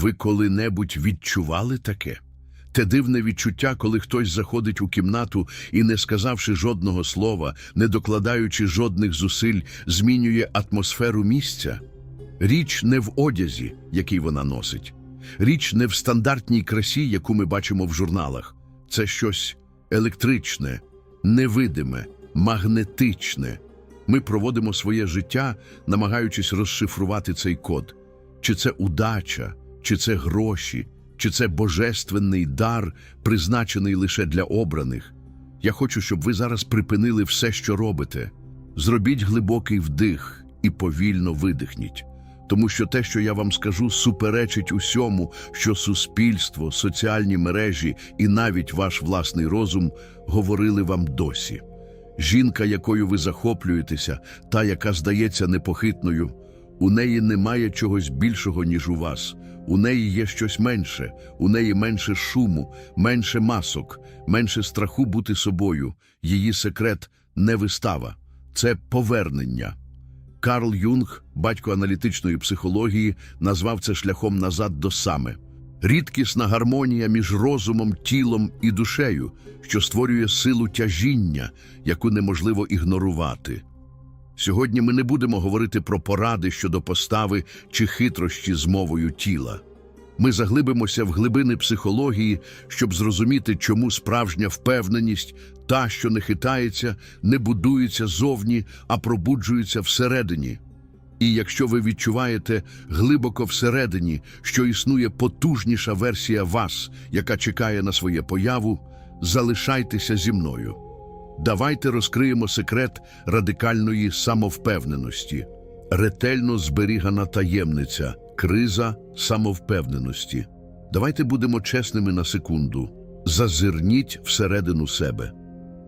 Ви коли-небудь відчували таке? Те дивне відчуття, коли хтось заходить у кімнату і, не сказавши жодного слова, не докладаючи жодних зусиль, змінює атмосферу місця? Річ не в одязі, який вона носить. Річ не в стандартній красі, яку ми бачимо в журналах. Це щось електричне, невидиме, магнетичне. Ми проводимо своє життя, намагаючись розшифрувати цей код. Чи це удача, чи це гроші, чи це божественний дар, призначений лише для обраних. Я хочу, щоб ви зараз припинили все, що робите. Зробіть глибокий вдих і повільно видихніть. Тому що те, що я вам скажу, суперечить усьому, що суспільство, соціальні мережі і навіть ваш власний розум говорили вам досі. Жінка, якою ви захоплюєтеся, та, яка здається непохитною, у неї немає чогось більшого, ніж у вас. У неї є щось менше, у неї менше шуму, менше масок, менше страху бути собою. Її секрет не вистава, це повернення. Карл Юнг, батько аналітичної психології, назвав це шляхом назад до саме. Рідкісна гармонія між розумом, тілом і душею, що створює силу тяжіння, яку неможливо ігнорувати. Сьогодні ми не будемо говорити про поради щодо постави чи хитрощі з мовою тіла. Ми заглибимося в глибини психології, щоб зрозуміти, чому справжня впевненість, та, що не хитається, не будується зовні, а пробуджується всередині. І якщо ви відчуваєте глибоко всередині, що існує потужніша версія вас, яка чекає на своє появу, залишайтеся зі мною. Давайте розкриємо секрет радикальної самовпевненості, ретельно зберігана таємниця, криза самовпевненості. Давайте будемо чесними на секунду. Зазирніть всередину себе.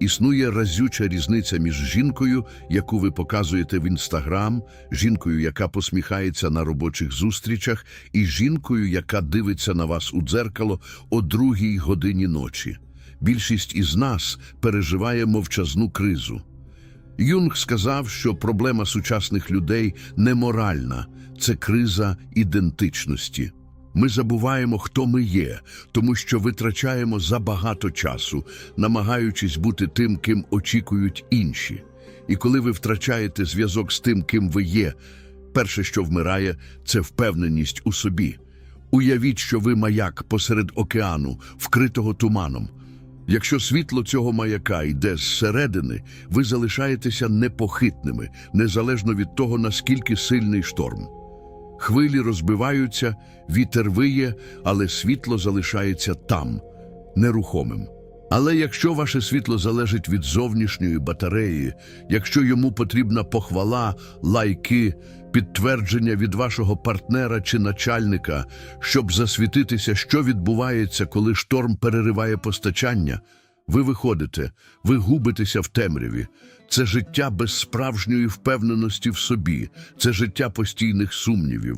Існує разюча різниця між жінкою, яку ви показуєте в інстаграм, жінкою, яка посміхається на робочих зустрічах, і жінкою, яка дивиться на вас у дзеркало о другій годині ночі. Більшість із нас переживає мовчазну кризу. Юнг сказав, що проблема сучасних людей не моральна, це криза ідентичності. Ми забуваємо, хто ми є, тому що витрачаємо забагато часу, намагаючись бути тим, ким очікують інші. І коли ви втрачаєте зв'язок з тим, ким ви є, перше, що вмирає, це впевненість у собі. Уявіть, що ви маяк посеред океану, вкритого туманом. Якщо світло цього маяка йде зсередини, ви залишаєтеся непохитними, незалежно від того, наскільки сильний шторм. Хвилі розбиваються, вітер виє, але світло залишається там, нерухомим. Але якщо ваше світло залежить від зовнішньої батареї, якщо йому потрібна похвала, лайки, підтвердження від вашого партнера чи начальника, щоб засвітитися, що відбувається, коли шторм перериває постачання, ви виходите, ви губитеся в темряві. Це життя без справжньої впевненості в собі, це життя постійних сумнівів.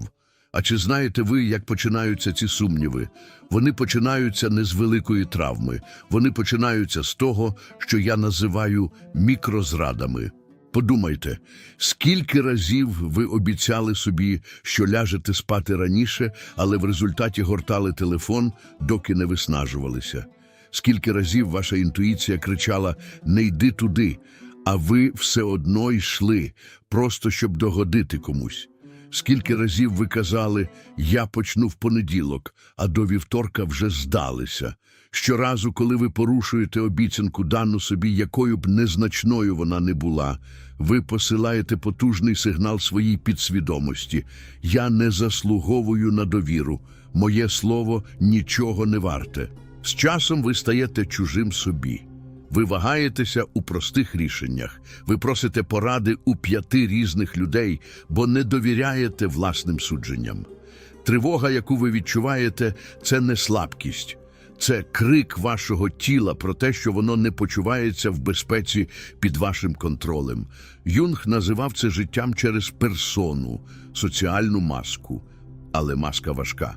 А чи знаєте ви, як починаються ці сумніви? Вони починаються не з великої травми, вони починаються з того, що я називаю мікрозрадами. Подумайте, скільки разів ви обіцяли собі, що ляжете спати раніше, але в результаті гортали телефон, доки не виснажувалися. Скільки разів ваша інтуїція кричала «Не йди туди», а ви все одно йшли, просто щоб догодити комусь. Скільки разів ви казали «Я почну в понеділок», а до вівторка вже здалися. Щоразу, коли ви порушуєте обіцянку дану собі, якою б незначною вона не була, ви посилаєте потужний сигнал своїй підсвідомості. Я не заслуговую на довіру. Моє слово нічого не варте. З часом ви стаєте чужим собі. Ви вагаєтеся у простих рішеннях. Ви просите поради у п'яти різних людей, бо не довіряєте власним судженням. Тривога, яку ви відчуваєте, це не слабкість. Це крик вашого тіла про те, що воно не почувається в безпеці під вашим контролем. Юнг називав це життям через персону, соціальну маску, але маска важка.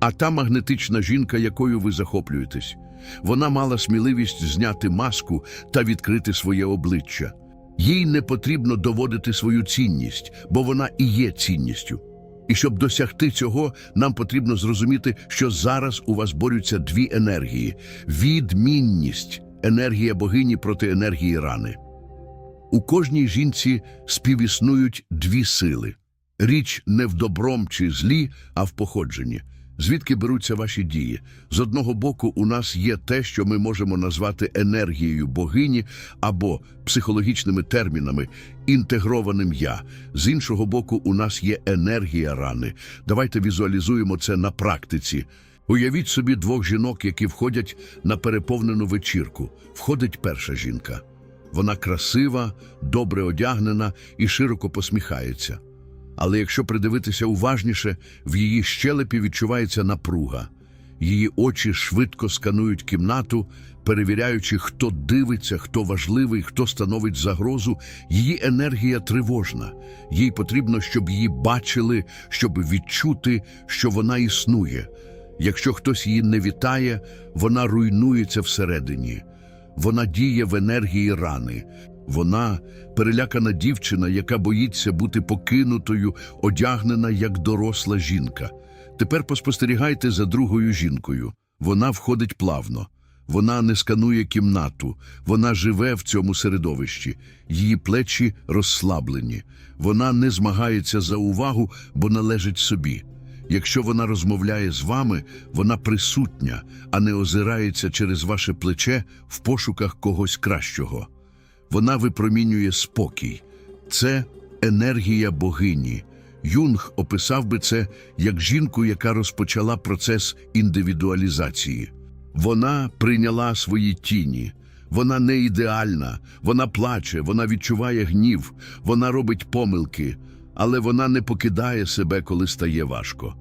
А та магнетична жінка, якою ви захоплюєтесь, вона мала сміливість зняти маску та відкрити своє обличчя. Їй не потрібно доводити свою цінність, бо вона і є цінністю. І щоб досягти цього, нам потрібно зрозуміти, що зараз у вас борються дві енергії: відмінність, енергія богині проти енергії рани. У кожній жінці співіснують дві сили. Річ не в добром чи злі, а в походженні. Звідки беруться ваші дії? З одного боку, у нас є те, що ми можемо назвати енергією богині або психологічними термінами інтегрованим я. З іншого боку, у нас є енергія рани. Давайте візуалізуємо це на практиці. Уявіть собі двох жінок, які входять на переповнену вечірку. Входить перша жінка. Вона красива, добре одягнена і широко посміхається. Але якщо придивитися уважніше, в її щелепі відчувається напруга. Її очі швидко сканують кімнату, перевіряючи, хто дивиться, хто важливий, хто становить загрозу. Її енергія тривожна. Їй потрібно, щоб її бачили, щоб відчути, що вона існує. Якщо хтось її не вітає, вона руйнується всередині. Вона діє в енергії рани. Вона перелякана дівчина, яка боїться бути покинутою, одягнена як доросла жінка. Тепер поспостерігайте за другою жінкою. Вона входить плавно. Вона не сканує кімнату, вона живе в цьому середовищі, її плечі розслаблені. Вона не змагається за увагу, бо належить собі. Якщо вона розмовляє з вами, вона присутня, а не озирається через ваше плече в пошуках когось кращого. Вона випромінює спокій. Це енергія богині. Юнг описав би це як жінку, яка розпочала процес індивідуалізації. Вона прийняла свої тіні. Вона не ідеальна, вона плаче, вона відчуває гнів, вона робить помилки, але вона не покидає себе, коли стає важко.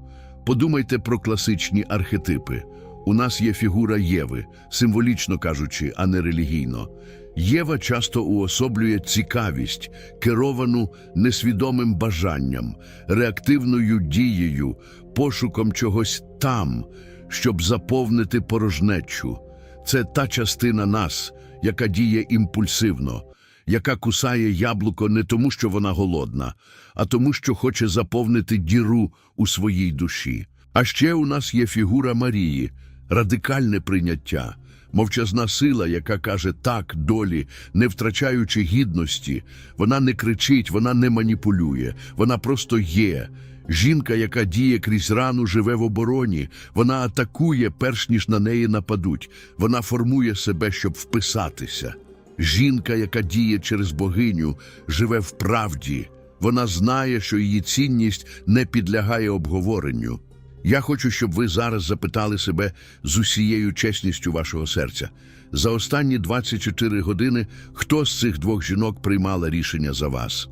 Подумайте про класичні архетипи. У нас є фігура Єви, символічно кажучи, а не релігійно. Єва часто уособлює цікавість, керовану несвідомим бажанням, реактивною дією, пошуком чогось там, щоб заповнити порожнечу. Це та частина нас, яка діє імпульсивно, яка кусає яблуко не тому, що вона голодна, а тому, що хоче заповнити діру у своїй душі. А ще у нас є фігура Марії, радикальне прийняття, мовчазна сила, яка каже так долі, не втрачаючи гідності. Вона не кричить, вона не маніпулює, вона просто є. Жінка, яка діє крізь рану, живе в обороні. Вона атакує, перш ніж на неї нападуть. Вона формує себе, щоб вписатися. Жінка, яка діє через богиню, живе в правді. Вона знає, що її цінність не підлягає обговоренню. Я хочу, щоб ви зараз запитали себе з усією чесністю вашого серця. За останні 24 години хто з цих двох жінок приймала рішення за вас?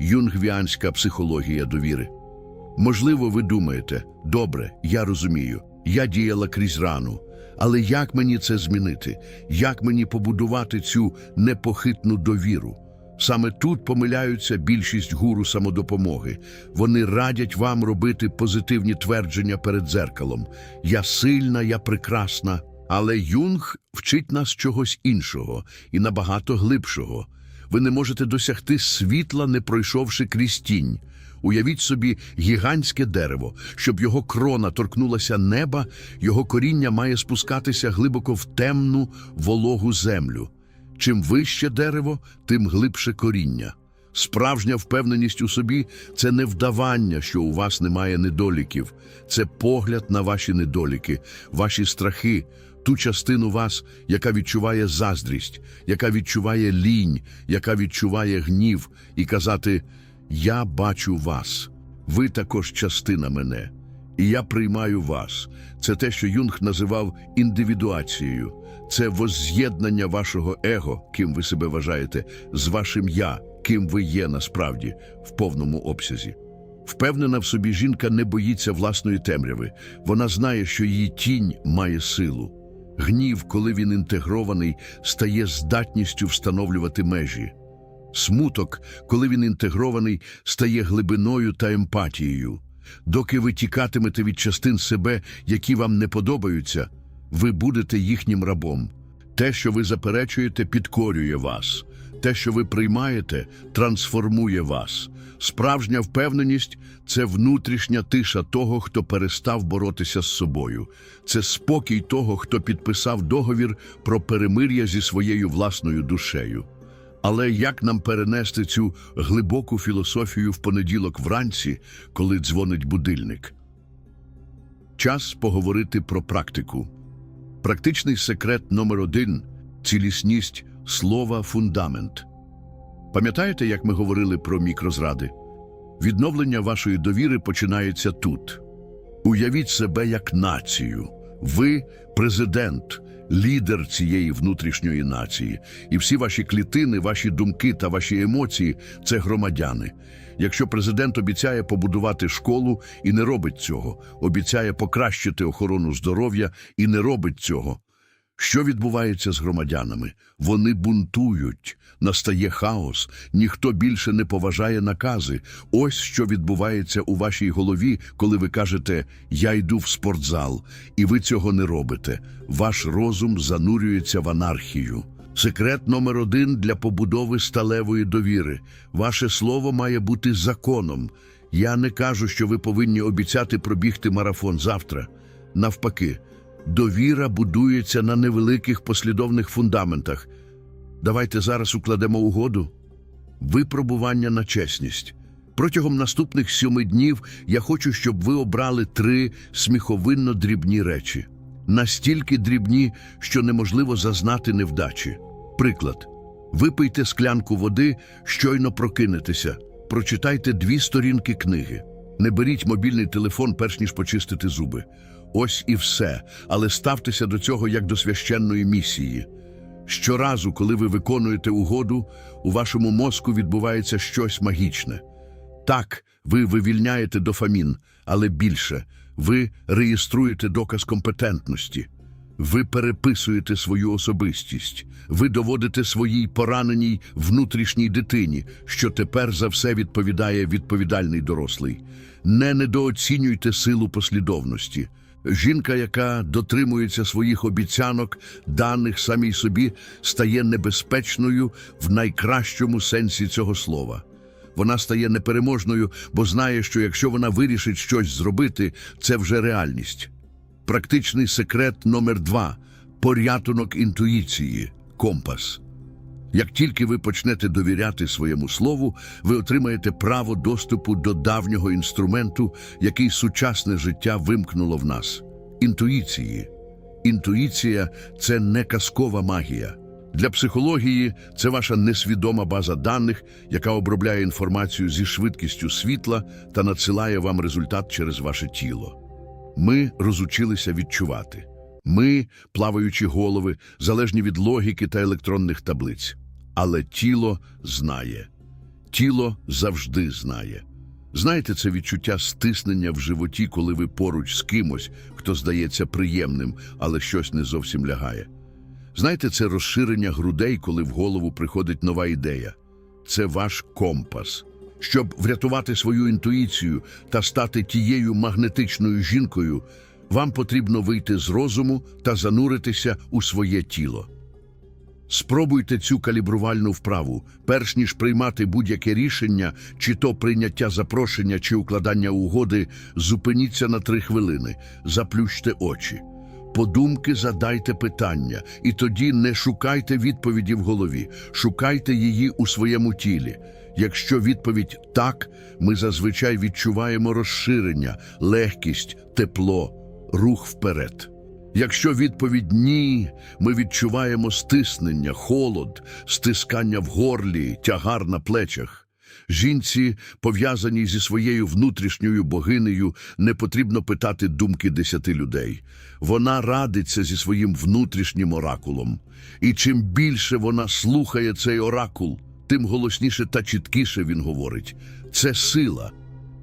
Юнгвіанська психологія довіри. Можливо, ви думаєте, добре, я розумію, я діяла крізь рану. Але як мені це змінити? Як мені побудувати цю непохитну довіру? Саме тут помиляються більшість гуру самодопомоги. Вони радять вам робити позитивні твердження перед дзеркалом. Я сильна, я прекрасна. Але Юнг вчить нас чогось іншого і набагато глибшого. Ви не можете досягти світла, не пройшовши крізь тінь. Уявіть собі гігантське дерево. Щоб його крона торкнулася неба, його коріння має спускатися глибоко в темну вологу землю. Чим вище дерево, тим глибше коріння. Справжня впевненість у собі це не вдавання, що у вас немає недоліків, це погляд на ваші недоліки, ваші страхи, ту частину вас, яка відчуває заздрість, яка відчуває лінь, яка відчуває гнів, і казати Я бачу вас, ви також частина мене, і я приймаю вас. Це те, що Юнг називав індивідуацією. Це возз'єднання вашого его, ким ви себе вважаєте, з вашим я, ким ви є насправді, в повному обсязі. Впевнена в собі жінка не боїться власної темряви. Вона знає, що її тінь має силу. Гнів, коли він інтегрований, стає здатністю встановлювати межі. Смуток, коли він інтегрований, стає глибиною та емпатією. Доки ви тікатимете від частин себе, які вам не подобаються, ви будете їхнім рабом. Те, що ви заперечуєте, підкорює вас. Те, що ви приймаєте, трансформує вас. Справжня впевненість це внутрішня тиша того, хто перестав боротися з собою. Це спокій того, хто підписав договір про перемир'я зі своєю власною душею. Але як нам перенести цю глибоку філософію в понеділок вранці, коли дзвонить будильник? Час поговорити про практику. Практичний секрет номер один цілісність слова фундамент. Пам'ятаєте, як ми говорили про мікрозради? Відновлення вашої довіри починається тут. Уявіть себе як націю. Ви президент, лідер цієї внутрішньої нації, і всі ваші клітини, ваші думки та ваші емоції це громадяни. Якщо президент обіцяє побудувати школу і не робить цього, обіцяє покращити охорону здоров'я і не робить цього. Що відбувається з громадянами? Вони бунтують, настає хаос, ніхто більше не поважає накази. Ось що відбувається у вашій голові, коли ви кажете «Я йду в спортзал», і ви цього не робите. Ваш розум занурюється в анархію. Секрет номер один для побудови сталевої довіри. Ваше слово має бути законом. Я не кажу, що ви повинні обіцяти пробігти марафон завтра. Навпаки, довіра будується на невеликих послідовних фундаментах. Давайте зараз укладемо угоду. Випробування на чесність. Протягом наступних сьоми днів я хочу, щоб ви обрали три сміховинно дрібні речі. Настільки дрібні, що неможливо зазнати невдачі. Приклад. Випийте склянку води, щойно прокинетеся. Прочитайте дві сторінки книги. Не беріть мобільний телефон, перш ніж почистити зуби. Ось і все, але ставтеся до цього як до священної місії. Щоразу, коли ви виконуєте угоду, у вашому мозку відбувається щось магічне. Так, ви вивільняєте дофамін, але більше ви реєструєте доказ компетентності. Ви переписуєте свою особистість, ви доводите своїй пораненій внутрішній дитині, що тепер за все відповідає відповідальний дорослий. Не недооцінюйте силу послідовності. Жінка, яка дотримується своїх обіцянок, даних самій собі, стає небезпечною в найкращому сенсі цього слова. Вона стає непереможною, бо знає, що якщо вона вирішить щось зробити, це вже реальність. Практичний секрет номер два порятунок інтуїції, компас. Як тільки ви почнете довіряти своєму слову, ви отримаєте право доступу до давнього інструменту, який сучасне життя вимкнуло в нас інтуїції. Інтуїція це не казкова магія. Для психології це ваша несвідома база даних, яка обробляє інформацію зі швидкістю світла та надсилає вам результат через ваше тіло. Ми розучилися відчувати. Ми, плаваючі голови, залежні від логіки та електронних таблиць. Але тіло знає. Тіло завжди знає. Знаєте, це відчуття стиснення в животі, коли ви поруч з кимось, хто здається приємним, але щось не зовсім лягає. Знаєте, це розширення грудей, коли в голову приходить нова ідея. Це ваш компас. Щоб врятувати свою інтуїцію та стати тією магнетичною жінкою, вам потрібно вийти з розуму та зануритися у своє тіло. Спробуйте цю калібрувальну вправу, перш ніж приймати будь-яке рішення, чи то прийняття запрошення, чи укладання угоди, зупиніться на три хвилини, заплющте очі. Подумки задайте питання, і тоді не шукайте відповіді в голові, шукайте її у своєму тілі. Якщо відповідь так, ми зазвичай відчуваємо розширення, легкість, тепло, рух вперед. Якщо відповідь ні, ми відчуваємо стиснення, холод, стискання в горлі, тягар на плечах. Жінці, пов'язаній зі своєю внутрішньою богинею, не потрібно питати думки десяти людей. Вона радиться зі своїм внутрішнім оракулом. І чим більше вона слухає цей оракул, тим голосніше та чіткіше він говорить. Це сила,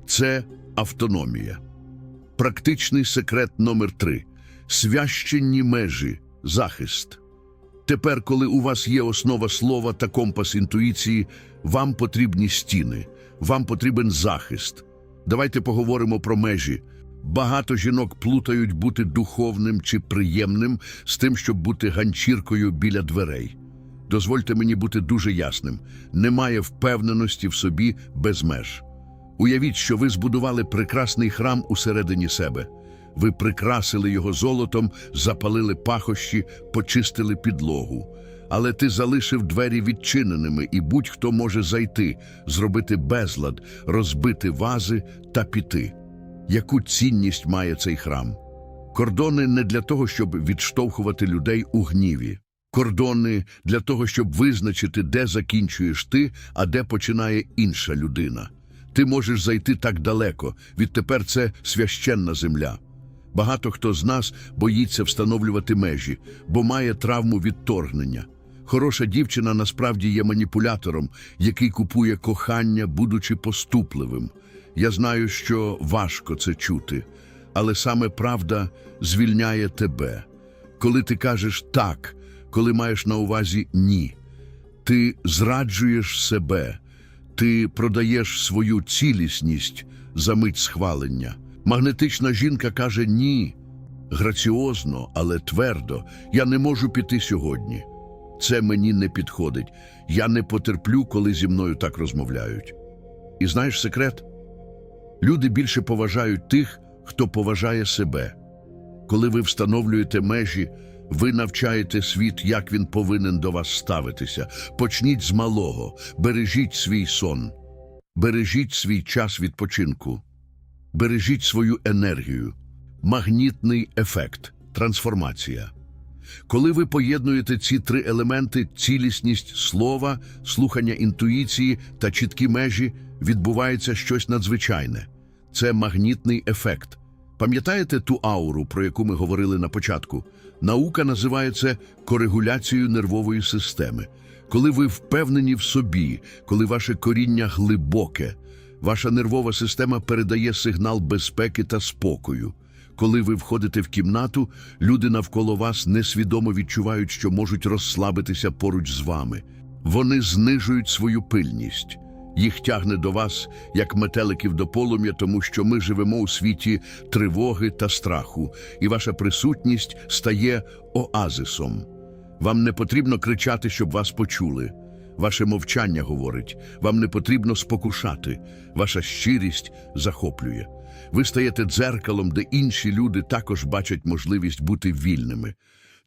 це автономія. Практичний секрет номер три священні межі, захист. Тепер, коли у вас є основа слова та компас інтуїції, вам потрібні стіни, вам потрібен захист. Давайте поговоримо про межі. Багато жінок плутають бути духовним чи приємним з тим, щоб бути ганчіркою біля дверей. дозвольте мені бути дуже ясним: немає впевненості в собі без меж. Уявіть, що ви збудували прекрасний храм усередині себе. Ви прикрасили його золотом, запалили пахощі, почистили підлогу. Але ти залишив двері відчиненими, і будь-хто може зайти, зробити безлад, розбити вази та піти. Яку цінність має цей храм? Кордони не для того, щоб відштовхувати людей у гніві. Кордони для того, щоб визначити, де закінчуєш ти, а де починає інша людина. Ти можеш зайти так далеко, відтепер це священна земля. Багато хто з нас боїться встановлювати межі, бо має травму відторгнення. Хороша дівчина насправді є маніпулятором, який купує кохання, будучи поступливим. Я знаю, що важко це чути, але саме правда звільняє тебе. Коли ти кажеш так, коли маєш на увазі ні, ти зраджуєш себе, ти продаєш свою цілісність за мить схвалення. Магнетична жінка каже ні. Граціозно, але твердо, я не можу піти сьогодні. Це мені не підходить. Я не потерплю, коли зі мною так розмовляють. І знаєш секрет? Люди більше поважають тих, хто поважає себе. Коли ви встановлюєте межі, ви навчаєте світ, як він повинен до вас ставитися. Почніть з малого, бережіть свій сон, бережіть свій час відпочинку, бережіть свою енергію, магнітний ефект, трансформація. Коли ви поєднуєте ці три елементи цілісність слова, слухання інтуїції та чіткі межі, відбувається щось надзвичайне. Це магнітний ефект. Пам'ятаєте ту ауру, про яку ми говорили на початку? Наука називає це корегуляцією нервової системи. Коли ви впевнені в собі, коли ваше коріння глибоке, ваша нервова система передає сигнал безпеки та спокою. Коли ви входите в кімнату, люди навколо вас несвідомо відчувають, що можуть розслабитися поруч з вами. Вони знижують свою пильність. Їх тягне до вас, як метеликів до полум'я, тому що ми живемо у світі тривоги та страху, і ваша присутність стає оазисом. Вам не потрібно кричати, щоб вас почули. Ваше мовчання говорить, вам не потрібно спокушати, ваша щирість захоплює. Ви стаєте дзеркалом, де інші люди також бачать можливість бути вільними.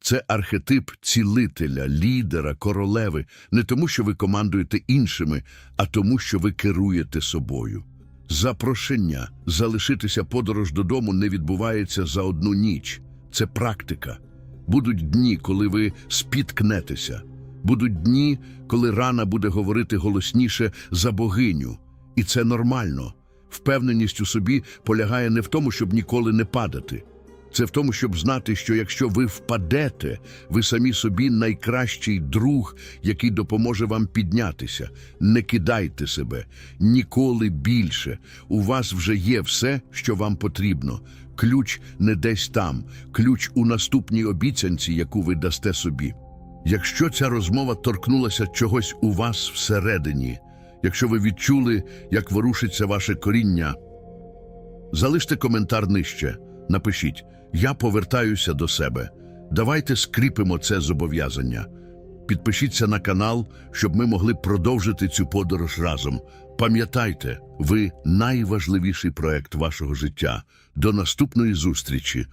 Це архетип цілителя, лідера, королеви, не тому, що ви командуєте іншими, а тому, що ви керуєте собою. Запрошення залишитися подорож додому не відбувається за одну ніч. Це практика. Будуть дні, коли ви спіткнетеся. Будуть дні, коли рана буде говорити голосніше за богиню. І це нормально. Впевненість у собі полягає не в тому, щоб ніколи не падати. Це в тому, щоб знати, що якщо ви впадете, ви самі собі найкращий друг, який допоможе вам піднятися. Не кидайте себе ніколи більше. У вас вже є все, що вам потрібно. Ключ не десь там, ключ у наступній обіцянці, яку ви дасте собі. Якщо ця розмова торкнулася чогось у вас всередині, якщо ви відчули, як ворушиться ваше коріння, залиште коментар нижче. Напишіть Я повертаюся до себе. Давайте скріпимо це зобов'язання. Підпишіться на канал, щоб ми могли продовжити цю подорож разом. Пам'ятайте, ви найважливіший проект вашого життя. До наступної зустрічі!